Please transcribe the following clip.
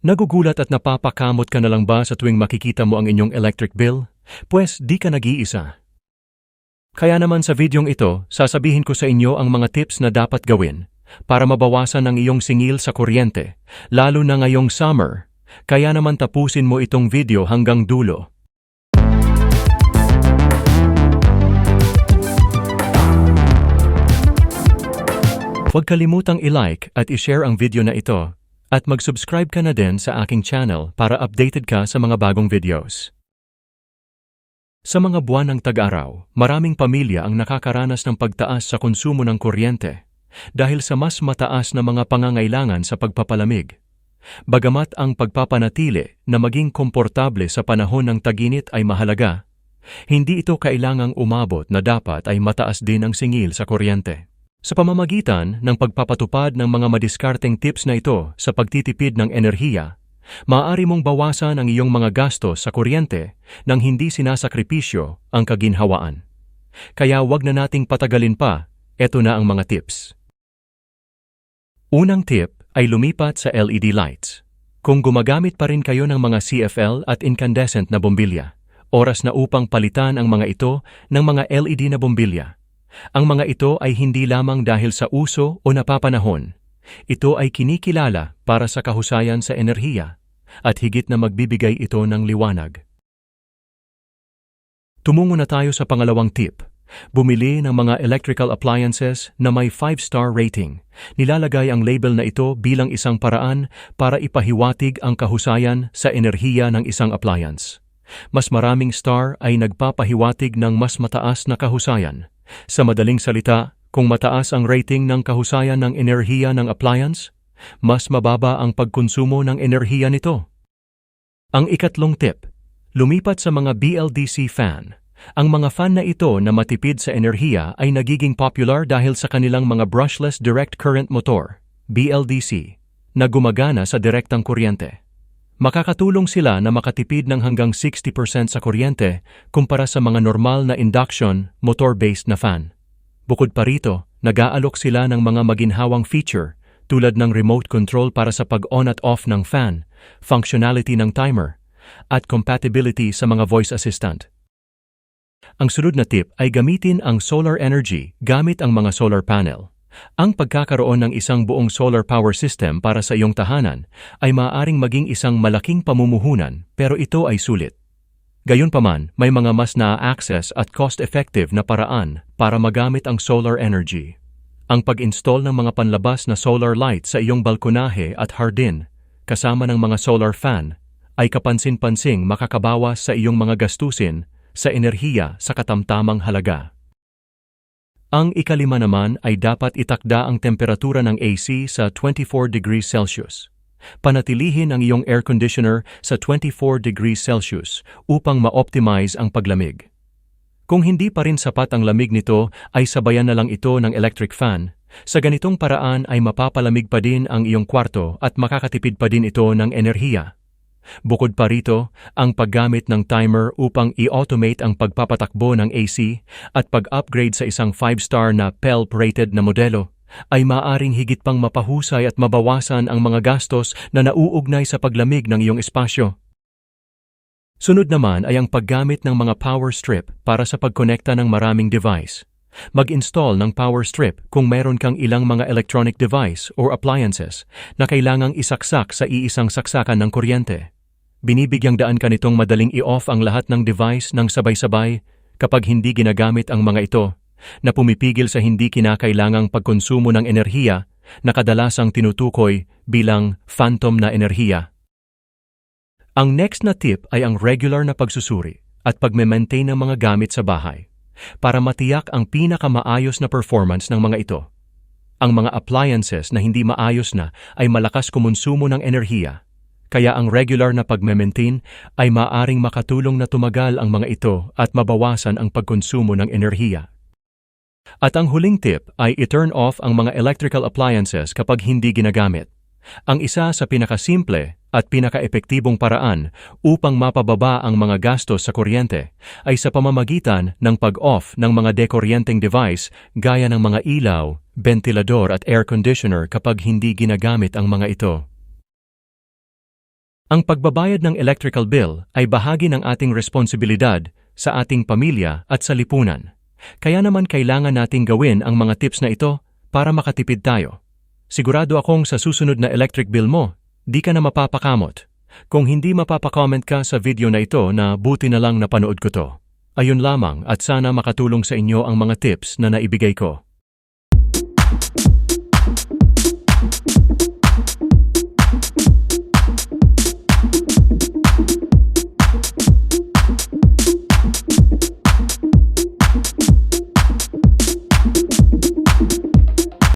Nagugulat at napapakamot ka na lang ba sa tuwing makikita mo ang inyong electric bill? Pwes di ka nag-iisa. Kaya naman sa videong ito, sasabihin ko sa inyo ang mga tips na dapat gawin para mabawasan ang iyong singil sa kuryente, lalo na ngayong summer. Kaya naman tapusin mo itong video hanggang dulo. Huwag kalimutang i-like at i-share ang video na ito at mag-subscribe ka na din sa aking channel para updated ka sa mga bagong videos. Sa mga buwan ng tag-araw, maraming pamilya ang nakakaranas ng pagtaas sa konsumo ng kuryente dahil sa mas mataas na mga pangangailangan sa pagpapalamig. Bagamat ang pagpapanatili na maging komportable sa panahon ng taginit ay mahalaga, hindi ito kailangang umabot na dapat ay mataas din ang singil sa kuryente. Sa pamamagitan ng pagpapatupad ng mga madiskarteng tips na ito sa pagtitipid ng enerhiya, maaari mong bawasan ang iyong mga gastos sa kuryente nang hindi sinasakripisyo ang kaginhawaan. Kaya wag na nating patagalin pa, eto na ang mga tips. Unang tip ay lumipat sa LED lights. Kung gumagamit pa rin kayo ng mga CFL at incandescent na bombilya, oras na upang palitan ang mga ito ng mga LED na bombilya. Ang mga ito ay hindi lamang dahil sa uso o napapanahon. Ito ay kinikilala para sa kahusayan sa enerhiya at higit na magbibigay ito ng liwanag. Tumungo na tayo sa pangalawang tip. Bumili ng mga electrical appliances na may 5-star rating. Nilalagay ang label na ito bilang isang paraan para ipahiwatig ang kahusayan sa enerhiya ng isang appliance. Mas maraming star ay nagpapahiwatig ng mas mataas na kahusayan. Sa madaling salita, kung mataas ang rating ng kahusayan ng enerhiya ng appliance, mas mababa ang pagkonsumo ng enerhiya nito. Ang ikatlong tip, lumipat sa mga BLDC fan. Ang mga fan na ito na matipid sa enerhiya ay nagiging popular dahil sa kanilang mga brushless direct current motor, BLDC, na gumagana sa direktang kuryente. Makakatulong sila na makatipid ng hanggang 60% sa kuryente kumpara sa mga normal na induction, motor-based na fan. Bukod pa rito, nag-aalok sila ng mga maginhawang feature tulad ng remote control para sa pag-on at off ng fan, functionality ng timer, at compatibility sa mga voice assistant. Ang sunod na tip ay gamitin ang solar energy gamit ang mga solar panel. Ang pagkakaroon ng isang buong solar power system para sa iyong tahanan ay maaaring maging isang malaking pamumuhunan pero ito ay sulit. Gayunpaman, may mga mas na-access at cost-effective na paraan para magamit ang solar energy. Ang pag-install ng mga panlabas na solar light sa iyong balkonahe at hardin, kasama ng mga solar fan, ay kapansin-pansing makakabawas sa iyong mga gastusin sa enerhiya sa katamtamang halaga. Ang ikalima naman ay dapat itakda ang temperatura ng AC sa 24 degrees Celsius. Panatilihin ang iyong air conditioner sa 24 degrees Celsius upang ma-optimize ang paglamig. Kung hindi pa rin sapat ang lamig nito, ay sabayan na lang ito ng electric fan. Sa ganitong paraan ay mapapalamig pa din ang iyong kwarto at makakatipid pa din ito ng enerhiya. Bukod pa rito, ang paggamit ng timer upang i-automate ang pagpapatakbo ng AC at pag-upgrade sa isang 5-star na PELP-rated na modelo ay maaring higit pang mapahusay at mabawasan ang mga gastos na nauugnay sa paglamig ng iyong espasyo. Sunod naman ay ang paggamit ng mga power strip para sa pagkonekta ng maraming device. Mag-install ng power strip kung meron kang ilang mga electronic device or appliances na kailangang isaksak sa iisang saksakan ng kuryente. Binibigyang daan ka nitong madaling i-off ang lahat ng device ng sabay-sabay kapag hindi ginagamit ang mga ito na pumipigil sa hindi kinakailangang pagkonsumo ng enerhiya na kadalasang tinutukoy bilang phantom na enerhiya. Ang next na tip ay ang regular na pagsusuri at pagme-maintain ng mga gamit sa bahay para matiyak ang pinakamaayos na performance ng mga ito. Ang mga appliances na hindi maayos na ay malakas kumonsumo ng enerhiya kaya ang regular na pagme-maintain ay maaring makatulong na tumagal ang mga ito at mabawasan ang pagkonsumo ng enerhiya. At ang huling tip ay i-turn off ang mga electrical appliances kapag hindi ginagamit. Ang isa sa pinakasimple at pinakaepektibong paraan upang mapababa ang mga gastos sa kuryente ay sa pamamagitan ng pag-off ng mga dekoryenteng device gaya ng mga ilaw, ventilador at air conditioner kapag hindi ginagamit ang mga ito. Ang pagbabayad ng electrical bill ay bahagi ng ating responsibilidad sa ating pamilya at sa lipunan. Kaya naman kailangan nating gawin ang mga tips na ito para makatipid tayo. Sigurado akong sa susunod na electric bill mo, di ka na mapapakamot. Kung hindi mapapacomment ka sa video na ito na buti na lang napanood ko to. Ayun lamang at sana makatulong sa inyo ang mga tips na naibigay ko.